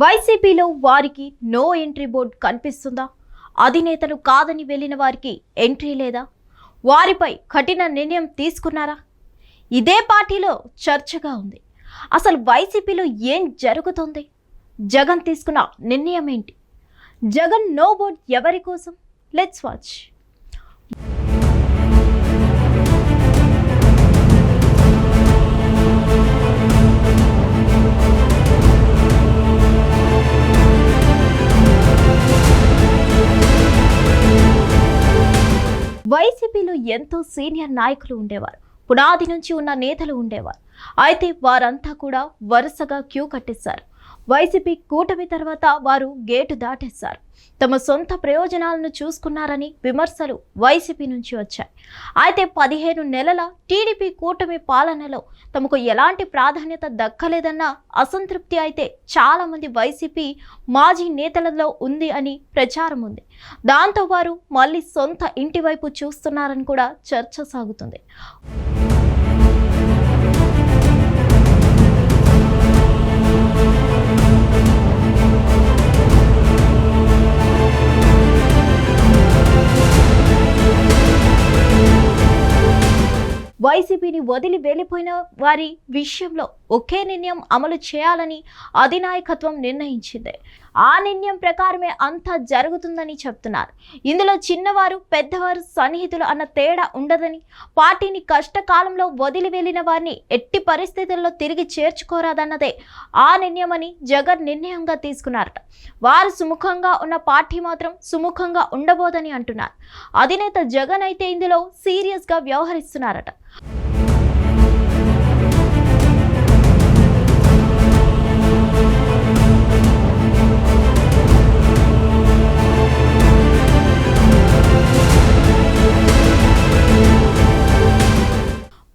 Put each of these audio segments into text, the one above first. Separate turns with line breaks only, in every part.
వైసీపీలో వారికి no entry board కనిపిస్తుందా? అధినేతను కాదని వెళ్ళిన వారికి ఎంట్రీ లేదా? వారిపై కఠిన నిర్ణయం తీసుకున్నారా? ఇదే పార్టీలో చర్చగా ఉంది. అసలు వైసీపీలో ఏం జరుగుతుంది? జగన్ తీసుకున్న నిర్ణయం ఏంటి? జగన్ నో బోర్డ్ ఎవరి కోసం? లెట్స్ వాచ్ వైసీపీలో ఎంతో సీనియర్ నాయకులు ఉండేవారు. పునాది నుంచి ఉన్న నేతలు ఉండేవారు. అయితే వారంతా కూడా వరుసగా క్యూ కట్టేశారు. వైసీపీ కూటమి తర్వాత వారు గేటు దాటేశారు. తమ సొంత ప్రయోజనాలను చూసుకున్నారని విమర్శలు వైసీపీ నుంచి వచ్చాయి. అయితే పదిహేను నెలల టీడీపీ కూటమి పాలనలో తమకు ఎలాంటి ప్రాధాన్యత దక్కలేదన్న అసంతృప్తి అయితే చాలా మంది వైసీపీ మాజీ నేతలలో ఉంది అని ప్రచారం ఉంది. దాంతో వారు మళ్ళీ సొంత ఇంటి వైపు చూస్తున్నారని కూడా చర్చ సాగుతుంది. guys టీడీపీని వదిలి వెళ్ళిపోయిన వారి విషయంలో ఒకే నిర్ణయం అమలు చేయాలని అధినాయకత్వం నిర్ణయించింది. ఆ నిర్ణయం ప్రకారమే అంతా జరుగుతుందని చెప్తున్నారు. ఇందులో చిన్నవారు పెద్దవారు సన్నిహితులు అన్న తేడా ఉండదని పార్టీని కష్టకాలంలో వదిలి వెళ్ళిన వారిని ఎట్టి పరిస్థితుల్లో తిరిగి చేర్చుకోరాదన్నదే ఆ నిర్ణయమని జగన్ నిర్ణయంగా తీసుకున్నారట. వారు సుముఖంగా ఉన్న పార్టీ మాత్రం సుముఖంగా ఉండబోదని అంటున్నారు. అధినేత జగన్ అయితే ఇందులో సీరియస్గా వ్యవహరిస్తున్నారట.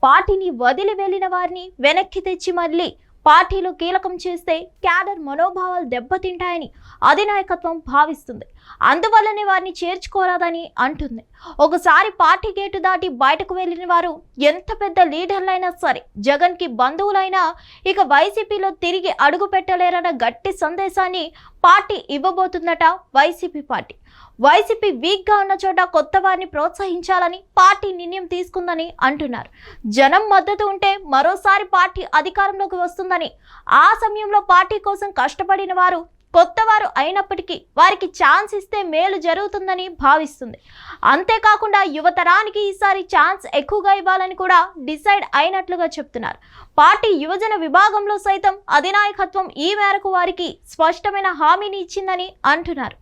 పార్టీని వదిలి వెళ్ళిన వారిని వెనక్కి తెచ్చి మళ్ళీ పార్టీలో కీలకం చేస్తే క్యాడర్ మనోభావాలు దెబ్బతింటాయని అధినాయకత్వం భావిస్తుంది. అందువల్లనే వారిని చేర్చుకోరాదని అంటుంది. ఒకసారి పార్టీ గేటు దాటి బయటకు వెళ్ళిన వారు ఎంత పెద్ద లీడర్లైనా సరే జగన్కి బంధువులైనా ఇక వైసీపీలో తిరిగి అడుగు పెట్టలేరన్న గట్టి సందేశాన్ని పార్టీ ఇవ్వబోతుందట వైసీపీ పార్టీ. వైసీపీ వీక్గా ఉన్న చోట కొత్త వారిని ప్రోత్సహించాలని పార్టీ నిర్ణయం తీసుకుందని అంటున్నారు. జనం మద్దతు ఉంటే మరోసారి పార్టీ అధికారంలోకి వస్తుందని ఆ సమయంలో పార్టీ కోసం కష్టపడిన వారు కొత్త వారు అయినప్పటికీ వారికి ఛాన్స్ ఇస్తే మేలు జరుగుతుందని భావిస్తుంది. అంతేకాకుండా యువతరానికి ఈసారి ఛాన్స్ ఎక్కువగా ఇవ్వాలని కూడా డిసైడ్ అయినట్లుగా చెప్తున్నారు. పార్టీ యువజన విభాగంలో సైతం అధినాయకత్వం ఈ మేరకు వారికి స్పష్టమైన హామీని ఇచ్చిందని అంటున్నారు.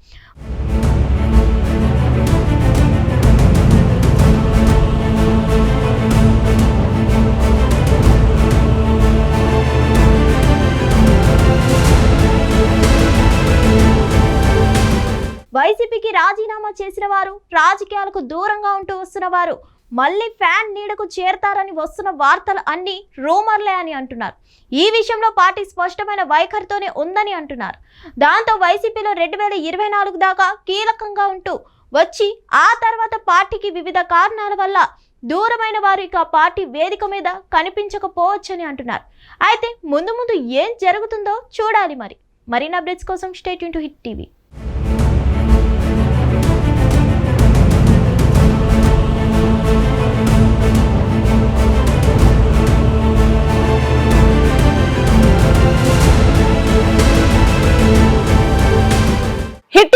వైసీపీకి రాజీనామా చేసిన వారు రాజకీయాలకు దూరంగా ఉంటూ వస్తున్న వారు మళ్ళీ ఫ్యాన్ నీడకు చేరతారని వస్తున్న వార్తలు అన్ని రూమర్లే అని అంటున్నారు. ఈ విషయంలో పార్టీ స్పష్టమైన వైఖరితోనే ఉందని అంటున్నారు. దాంతో వైసీపీలో రెండు వేల ఇరవై నాలుగు దాకా కీలకంగా ఉంటూ వచ్చి ఆ తర్వాత పార్టీకి వివిధ కారణాల వల్ల దూరమైన వారు ఇక పార్టీ వేదిక మీద కనిపించకపోవచ్చని అంటున్నారు. అయితే ముందు ముందు ఏం జరుగుతుందో చూడాలి మరి. మరిన్ని అప్డేట్స్ కోసం state to Hit TV.